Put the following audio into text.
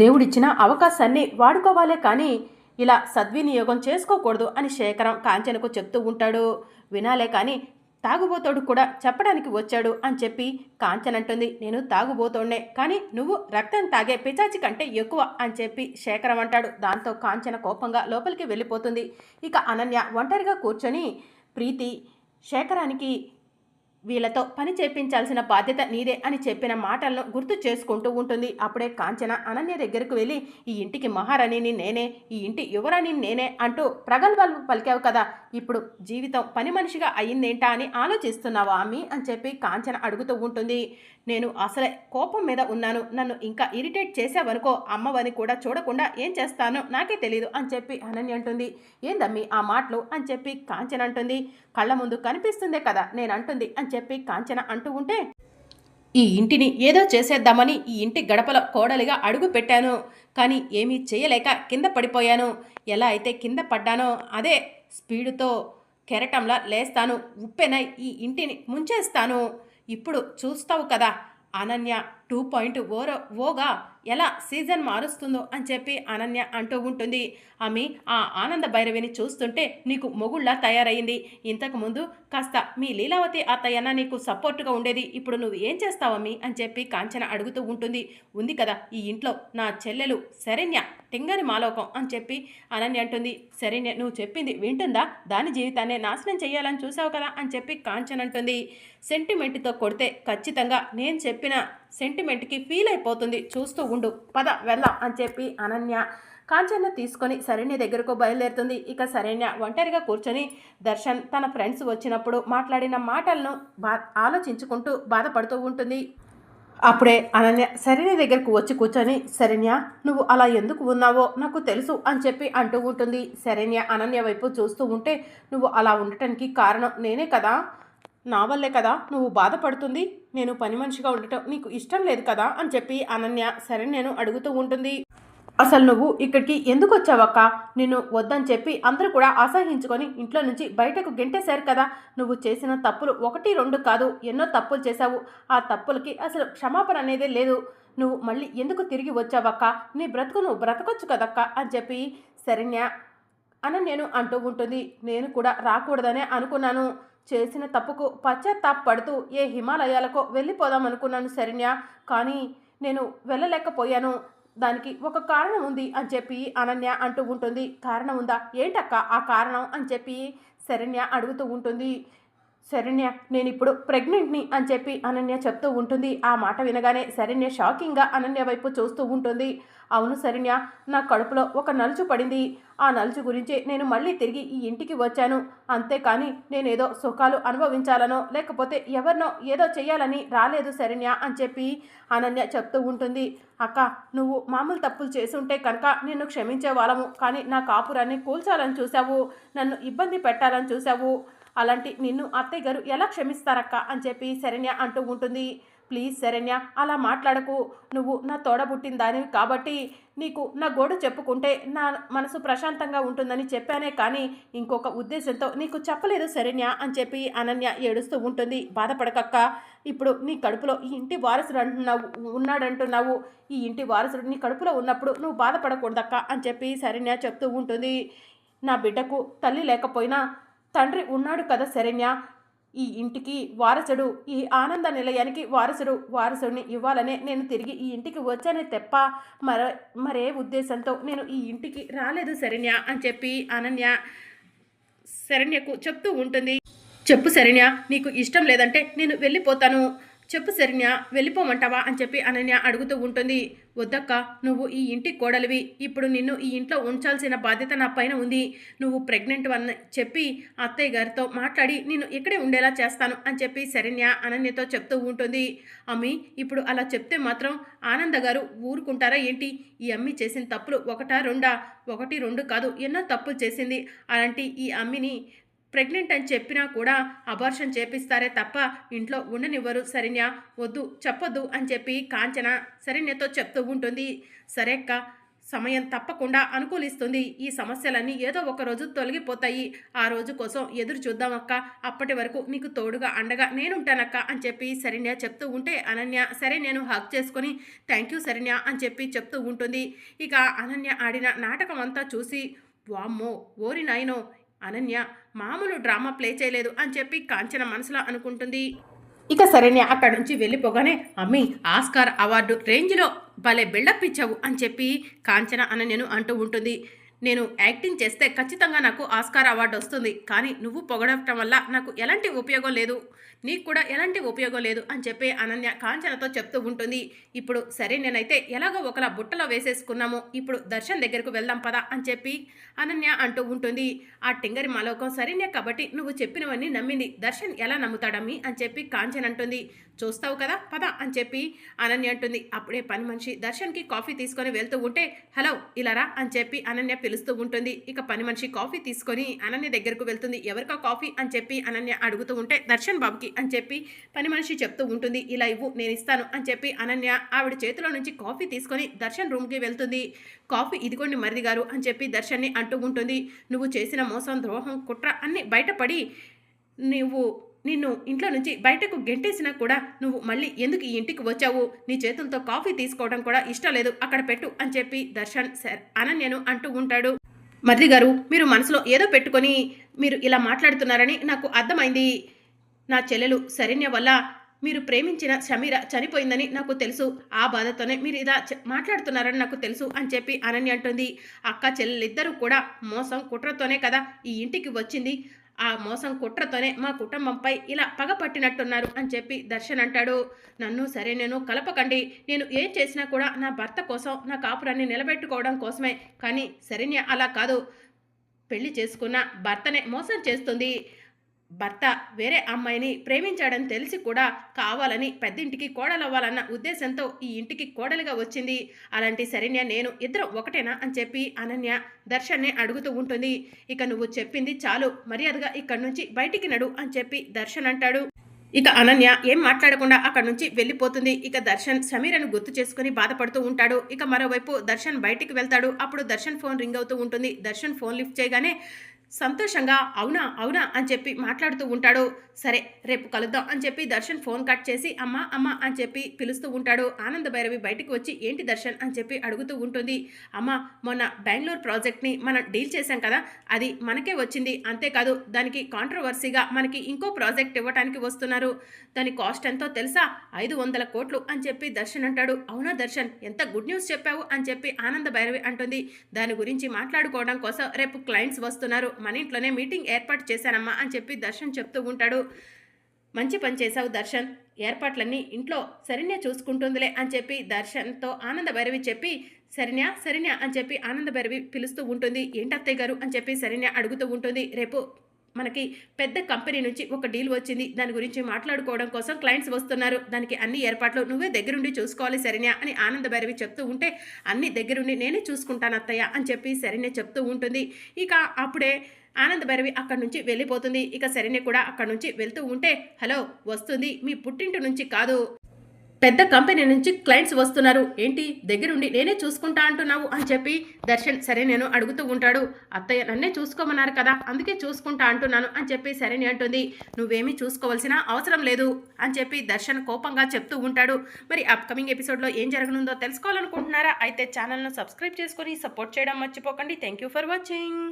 దేవుడిచ్చిన అవకాశాన్ని వాడుకోవాలే కానీ ఇలా సద్వినియోగం చేసుకోకూడదు అని శేఖరం కాంచనకు చెప్తూ ఉంటాడు. వినాలే కానీ తాగుబోతోడు కూడా చెప్పడానికి వచ్చాడు అని చెప్పి కాంచన్ అంటుంది. నేను తాగుబోతోడ్నే కానీ నువ్వు రక్తం తాగే పిచాచి కంటే ఎక్కువ అని చెప్పి శేఖరం అంటాడు. దాంతో కాంచన కోపంగా లోపలికి వెళ్ళిపోతుంది. ఇక అనన్య ఒంటరిగా కూర్చొని ప్రీతి శేఖరానికి వీళ్ళతో పని చేపించాల్సిన బాధ్యత నీదే అని చెప్పిన మాటలను గుర్తు చేసుకుంటూ ఉంటుంది. అప్పుడే కాంచన అనన్య దగ్గరకు వెళ్ళి ఈ ఇంటికి మహారాణిని నేనే ఈ ఇంటి యువరాణిని నేనే అంటూ ప్రగల్భాలు పలికావు కదా ఇప్పుడు జీవితం పని మనిషిగా అయ్యిందేంటా అని ఆలోచిస్తున్నావా అమ్మి అని చెప్పి కాంచన అడుగుతూ ఉంటుంది. నేను అసలే కోపం మీద ఉన్నాను. నన్ను ఇంకా ఇరిటేట్ చేసావనుకో అమ్మవని కూడా చూడకుండా ఏం చేస్తానో నాకే తెలియదు అని చెప్పి అనన్య అంటుంది. ఏందమ్మి ఆ మాటలు? అని చెప్పి కాంచన అంటుంది. కళ్ళ ముందు కనిపిస్తుందే కదా నేను అంటుంది అని చెప్పి కాంచన అంటూ ఉంటే ఈ ఇంటిని ఏదో చేసేద్దామని ఈ ఇంటి గడపలో కోడలిగా అడుగు పెట్టాను. కానీ ఏమీ చేయలేక కింద పడిపోయాను. ఎలా అయితే కింద పడ్డానో అదే స్పీడుతో కెరటంలా లేస్తాను. ఉప్పెన ఈ ఇంటిని ముంచేస్తాను. ఇప్పుడు చూస్తావు కదా అనన్య టూ పాయింట్ ఓరో ఓగా ఎలా సీజన్ మారుస్తుందో అని చెప్పి అనన్య అంటూ ఉంటుంది. ఆమె ఆ ఆనంద భైరవిని చూస్తుంటే నీకు మొగుళ్ళ తయారైంది ఇంతకుముందు కాస్త మీ లీలావతి అత్తయ్యన నీకు సపోర్టుగా ఉండేది. ఇప్పుడు నువ్వు ఏం చేస్తావమ్మి అని చెప్పి కాంచన అడుగుతూ ఉంటుంది. ఉంది కదా ఈ ఇంట్లో నా చెల్లెలు శరణ్య టింగని మాలోకం అని చెప్పి అనన్య అంటుంది. శరణ్య నువ్వు చెప్పింది వింటుందా? దాని జీవితాన్ని నాశనం చేయాలని చూసావు కదా అని చెప్పి కాంచన అంటుంది. సెంటిమెంట్తో కొడితే ఖచ్చితంగా నేను చెప్పిన సెంటిమెంట్కి ఫీల్ అయిపోతుంది. చూస్తూ ఉండు. పద వెళ్దాం అని చెప్పి అనన్య కాంచన్న తీసుకొని శరణ్య దగ్గరకు బయలుదేరుతుంది. ఇక శరణ్య ఒంటరిగా కూర్చొని దర్శన్ తన ఫ్రెండ్స్ వచ్చినప్పుడు మాట్లాడిన మాటలను బా ఆలోచించుకుంటూ బాధపడుతూ ఉంటుంది. అప్పుడే అనన్య శరణ్య దగ్గరకు వచ్చి కూర్చొని శరణ్య నువ్వు అలా ఎందుకు ఉన్నావో నాకు తెలుసు అని చెప్పి అంటూ ఉంటుంది. శరణ్య అనన్య వైపు చూస్తూ ఉంటే నువ్వు అలా ఉండటానికి కారణం నేనే కదా. నా వల్లే కదా నువ్వు బాధపడుతుంది? నేను పని మనిషిగా ఉండటం నీకు ఇష్టం లేదు కదా? అని చెప్పి అనన్య సరే నేను అడుగుతూ ఉంటుంది. అసలు నువ్వు ఇక్కడికి ఎందుకు వచ్చావక్క? నిన్ను వద్దని చెప్పి అందరూ కూడా అసహించుకొని ఇంట్లో నుంచి బయటకు గెంటేశారు కదా. నువ్వు చేసిన తప్పులు ఒకటి రెండు కాదు. ఎన్నో తప్పులు చేశావు. ఆ తప్పులకి అసలు క్షమాపణ అనేదే లేదు. నువ్వు మళ్ళీ ఎందుకు తిరిగి వచ్చావక్క? నీ బ్రతుకు నువ్వు బ్రతకొచ్చు కదక్క? అని చెప్పి శరణ్య అని నేను అంటూ ఉంటుంది. నేను కూడా రాకూడదనే అనుకున్నాను. చేసిన తప్పుకు పశ్చాత్తాపడుతూ ఏ హిమాలయాలకో వెళ్ళిపోదాం అనుకున్నాను శరణ్య. కానీ నేను వెళ్ళలేకపోయాను. దానికి ఒక కారణం ఉంది అని చెప్పి అనన్య అంటూ ఉంటుంది. కారణం ఉందా? ఏంటక్క ఆ కారణం అని చెప్పి శరణ్య అడుగుతూ ఉంటుంది. శరణ్య నేను ఇప్పుడు ప్రెగ్నెంట్ని అని చెప్పి అనన్య చెప్తూ ఉంటుంది. ఆ మాట వినగానే శరణ్య షాకింగ్గా అనన్య వైపు చూస్తూ ఉంటుంది. అవును శరణ్య నా కడుపులో ఒక నలుచు పడింది. ఆ నలుచు గురించి నేను మళ్ళీ తిరిగి ఈ ఇంటికి వచ్చాను. అంతేకాని నేనేదో సుఖాలు అనుభవించాలనో లేకపోతే ఎవరినో ఏదో చేయాలని రాలేదు శరణ్య అని చెప్పి అనన్య చెప్తూ ఉంటుంది. అక్క నువ్వు మామూలు తప్పులు చేసుంటే కనుక నిన్ను క్షమించే వాళ్ళము. కానీ నా కాపురాన్ని కూల్చాలని చూసావు నన్ను ఇబ్బంది పెట్టాలని చూసావు అలాంటి నిన్ను అత్తయ్య గారు ఎలా క్షమిస్తారక్క అని చెప్పి శరణ్య అంటూ ఉంటుంది. ప్లీజ్ శరణ్య అలా మాట్లాడకు. నువ్వు నా తోడబుట్టిన దానివి కాబట్టి నీకు నా గోడు చెప్పుకుంటే నా మనసు ప్రశాంతంగా ఉంటుందని చెప్పానే కానీ ఇంకొక ఉద్దేశంతో నీకు చెప్పలేదు శరణ్య అని చెప్పి అనన్య ఏడుస్తూ ఉంటుంది. బాధపడకక్క. ఇప్పుడు నీ కడుపులో ఈ ఇంటి వారసుడు అంటున్నావు ఉన్నాడంటున్నావు. ఈ ఇంటి వారసుడు నీ కడుపులో ఉన్నప్పుడు నువ్వు బాధపడకూడదక్క అని చెప్పి శరణ్య చెప్తూ ఉంటుంది. నా బిడ్డకు తల్లి లేకపోయినా తండ్రి ఉన్నాడు కదా శరణ్య. ఈ ఇంటికి వారసుడు ఈ ఆనంద నిలయానికి వారసుడు వారసుడిని ఇవ్వాలనే నేను తిరిగి ఈ ఇంటికి వచ్చానే తెప్ప మర మరే ఉద్దేశంతో నేను ఈ ఇంటికి రాలేదు శరణ్య అని చెప్పి అనన్య శరణ్యకు చెప్తూ ఉంటుంది. చెప్పు శరణ్య నీకు ఇష్టం లేదంటే నేను వెళ్ళిపోతాను. చెప్పు శరణ్య వెళ్ళిపోమంటావా అని చెప్పి అనన్య అడుగుతూ ఉంటుంది. వద్దక్క నువ్వు ఈ ఇంటి కోడలివి. ఇప్పుడు నిన్ను ఈ ఇంట్లో ఉంచాల్సిన బాధ్యత నా పైన ఉంది. నువ్వు ప్రెగ్నెంట్ అని చెప్పి అత్తయ్య గారితో మాట్లాడి నేను ఇక్కడే ఉండేలా చేస్తాను అని చెప్పి శరణ్య అనన్యతో చెప్తూ ఉంటుంది. అమ్మి ఇప్పుడు అలా చెప్తే మాత్రం ఆనంద గారు ఊరుకుంటారా ఏంటి? ఈ అమ్మి చేసిన తప్పులు ఒకటా రెండా? ఒకటి రెండు కాదు ఎన్నో తప్పులు చేసింది. అలాంటి ఈ అమ్మిని ప్రెగ్నెంట్ అని చెప్పినా కూడా అబార్షన్ చేపిస్తారే తప్ప ఇంట్లో ఉండనివ్వరు శరణ్య వద్దు చెప్పొద్దు అని చెప్పి కాంచన శరణ్యతో చెప్తూ ఉంటుంది. సరే అక్క సమయం తప్పకుండా అనుకూలిస్తుంది. ఈ సమస్యలన్నీ ఏదో ఒక రోజు తొలగిపోతాయి. ఆ రోజు కోసం ఎదురు చూద్దాం అక్క. అప్పటి వరకు నీకు తోడుగా అండగా నేనుంటానక్క అని చెప్పి శరణ్య చెప్తూ ఉంటే అనన్య సరే నేను హక్ చేసుకొని థ్యాంక్ యూ శరణ్య అని చెప్పి చెప్తూ ఉంటుంది. ఇక అనన్య ఆడిన నాటకం అంతా చూసి వామ్మో ఓరి నాయనో అనన్య మామూలు డ్రామా ప్లే చేయలేదు అని చెప్పి కాంచన మనసులో అనుకుంటుంది. ఇక సరేనే అక్కడి నుంచి వెళ్ళిపోగానే అమ్మి ఆస్కార్ అవార్డు రేంజ్లో భలే బిల్డప్ ఇచ్చావు అని చెప్పి కాంచన అని నేను అంటూ ఉంటుంది. నేను యాక్టింగ్ చేస్తే ఖచ్చితంగా నాకు ఆస్కార్ అవార్డు వస్తుంది కానీ నువ్వు పొగడటం వల్ల నాకు ఎలాంటి ఉపయోగం లేదు. నీకు కూడా ఎలాంటి ఉపయోగం లేదు అని చెప్పి అనన్య కాంచనతో చెప్తూ ఉంటుంది. ఇప్పుడు సరే నేనైతే ఎలాగో ఒకలా బుట్టలో వేసేసుకున్నాము. ఇప్పుడు దర్శన్ దగ్గరకు వెళ్దాం పదా అని చెప్పి అనన్య అంటూ ఉంటుంది. ఆ టింగరి మాలోకం సరేనే కాబట్టి నువ్వు చెప్పినవన్నీ నమ్మింది. దర్శన్ ఎలా నమ్ముతాడమ్మి అని చెప్పి కాంచన్ అంటుంది. చూస్తావు కదా పద అని చెప్పి అనన్య అంటుంది. అప్పుడే పని మనిషి దర్శన్కి కాఫీ తీసుకొని వెళ్తూ ఉంటే హలో ఇలారా అని చెప్పి అనన్య పిలుస్తూ ఉంటుంది. ఇక పని మనిషి కాఫీ తీసుకొని అనన్య దగ్గరకు వెళ్తుంది. ఎవరికా కాఫీ? అని చెప్పి అనన్య అడుగుతూ ఉంటే దర్శన్ బాబుకి అని చెప్పి పని మనిషి చెప్తూ ఉంటుంది. ఇలా ఇవ్వు నేను ఇస్తాను అని చెప్పి అనన్య ఆవిడ చేతిలో నుంచి కాఫీ తీసుకొని దర్శన్ రూమ్కి వెళ్తుంది. కాఫీ ఇదిగోండి మరిది గారు అని చెప్పి దర్శన్ని అంటూ ఉంటుంది. నువ్వు చేసిన మోసం ద్రోహం కుట్ర అన్నీ బయటపడి నువ్వు నిన్ను ఇంట్లో నుంచి బయటకు గెంటేసినా కూడా నువ్వు మళ్ళీ ఎందుకు ఈ ఇంటికి వచ్చావు? నీ చేతులతో కాఫీ తీసుకోవడం కూడా ఇష్టం లేదు. అక్కడ పెట్టు అని చెప్పి దర్శన్ సార్ అనన్యను అంటూ ఉంటాడు. మర్రి గారు మీరు మనసులో ఏదో పెట్టుకొని మీరు ఇలా మాట్లాడుతున్నారని నాకు అర్థమైంది. నా చెల్లెలు శరణ్య వల్ల మీరు ప్రేమించిన షమీర చనిపోయిందని నాకు తెలుసు. ఆ బాధతోనే మీరు ఇలా మాట్లాడుతున్నారని నాకు తెలుసు అని చెప్పి అనన్య అంటుంది. అక్క చెల్లెలిద్దరూ కూడా మోసం కుట్రతోనే కదా ఈ ఇంటికి వచ్చింది. ఆ మోసం కుట్రతోనే మా కుటుంబంపై ఇలా పగ పట్టినట్టున్నారు అని చెప్పి దర్శన్ అంటాడు. నన్ను సరే నేను కలపకండి. నేను ఏం చేసినా కూడా నా భర్త కోసం నా కాపురాన్ని నిలబెట్టుకోవడం కోసమే. కానీ శరణ్య అలా కాదు. పెళ్ళి చేసుకున్న భర్తనే మోసం చేస్తుంది. భర్త వేరే అమ్మాయిని ప్రేమించాడని తెలిసి కూడా కావాలని పెద్దింటికి కోడలవ్వాలన్న ఉద్దేశంతో ఈ ఇంటికి కోడలిగా వచ్చింది. అలాంటి శరణ్య నేను ఇద్దరు ఒకటేనా అని చెప్పి అనన్య దర్శన్ని అడుగుతూ ఉంటుంది. ఇక నువ్వు చెప్పింది చాలు మర్యాదగా ఇక్కడి నుంచి బయటికి నడు అని చెప్పి దర్శన్ అంటాడు. ఇక అనన్య ఏం మాట్లాడకుండా అక్కడి నుంచి వెళ్ళిపోతుంది. ఇక దర్శన్ సమీరను గుర్తు చేసుకుని బాధపడుతూ ఉంటాడు. ఇక మరోవైపు దర్శన్ బయటికి వెళ్తాడు. అప్పుడు దర్శన్ ఫోన్ రింగ్ అవుతూ ఉంటుంది. దర్శన్ ఫోన్ లిఫ్ట్ చేయగానే సంతోషంగా అవునా అవునా అని చెప్పి మాట్లాడుతూ ఉంటాడు. సరే రేపు కలుద్దాం అని చెప్పి దర్శన్ ఫోన్ కట్ చేసి అమ్మ అమ్మ అని చెప్పి పిలుస్తూ ఉంటాడు. ఆనంద భైరవి బయటకు వచ్చి ఏంటి దర్శన్ అని చెప్పి అడుగుతూ ఉంటుంది. అమ్మ మొన్న బెంగళూరు ప్రాజెక్ట్ని మనం డీల్ చేశాం కదా అది మనకే వచ్చింది. అంతేకాదు దానికి కాంట్రవర్సీగా మనకి ఇంకో ప్రాజెక్ట్ ఇవ్వటానికి వస్తున్నారు. దాని కాస్ట్ ఎంతో తెలుసా? ఐదు వందల కోట్లు అని చెప్పి దర్శన్ అంటాడు. అవునా దర్శన్ ఎంత గుడ్ న్యూస్ చెప్పావు అని చెప్పి ఆనంద భైరవి అంటుంది. దాని గురించి మాట్లాడుకోవడం కోసం రేపు క్లయింట్స్ వస్తున్నారు. మన ఇంట్లోనే మీటింగ్ ఏర్పాటు చేశానమ్మా అని చెప్పి దర్శన్ చెప్తూ ఉంటాడు. మంచి పని చేశావు దర్శన్. ఏర్పాట్లన్నీ ఇంట్లో సరిన్య చూసుకుంటుందిలే అని చెప్పి దర్శన్తో ఆనంద భైరవి చెప్పి సరిన్య సరిన్య అని చెప్పి ఆనంద భైరవి పిలుస్తూ ఉంటుంది. ఏంటత్తయ్య గారు? అని చెప్పి సరిన్య అడుగుతూ ఉంటుంది. రేపు మనకి పెద్ద కంపెనీ నుంచి ఒక డీల్ వచ్చింది. దాని గురించి మాట్లాడుకోవడం కోసం క్లయింట్స్ వస్తున్నారు. దానికి అన్ని ఏర్పాట్లు నువ్వే దగ్గరుండి చూసుకోవాలి శరణ్య అని ఆనంద భైరవి చెప్తూ ఉంటే అన్ని దగ్గరుండి నేనే చూసుకుంటాను అత్తయ్య అని చెప్పి శరణ్య చెప్తూ ఉంటుంది. ఇక అప్పుడే ఆనంద భైరవి అక్కడి నుంచి వెళ్ళిపోతుంది. ఇక శరణ్య కూడా అక్కడి నుంచి వెళ్తూ ఉంటే హలో వస్తుంది. మీ పుట్టింటి నుంచి కాదు. పెద్ద కంపెనీ నుంచి క్లయింట్స్ వస్తున్నారు. ఏంటి? దగ్గరుండి నేనే చూసుకుంటా అంటున్నావు అని చెప్పి దర్శన్ సరే నేను అడుగుతూ ఉంటాడు. అత్తయ్య నన్నే చూసుకోమన్నారు కదా అందుకే చూసుకుంటా అంటున్నాను అని చెప్పి సరేని అంటుంది. నువ్వేమీ చూసుకోవాల్సిన అవసరం లేదు అని చెప్పి దర్శన్ కోపంగా చెప్తూ ఉంటాడు. మరి అప్కమింగ్ ఎపిసోడ్లో ఏం జరగనుందో తెలుసుకోవాలనుకుంటున్నారా? అయితే ఛానల్ను సబ్స్క్రైబ్ చేసుకొని సపోర్ట్ చేయడం మర్చిపోకండి. Thank you for watching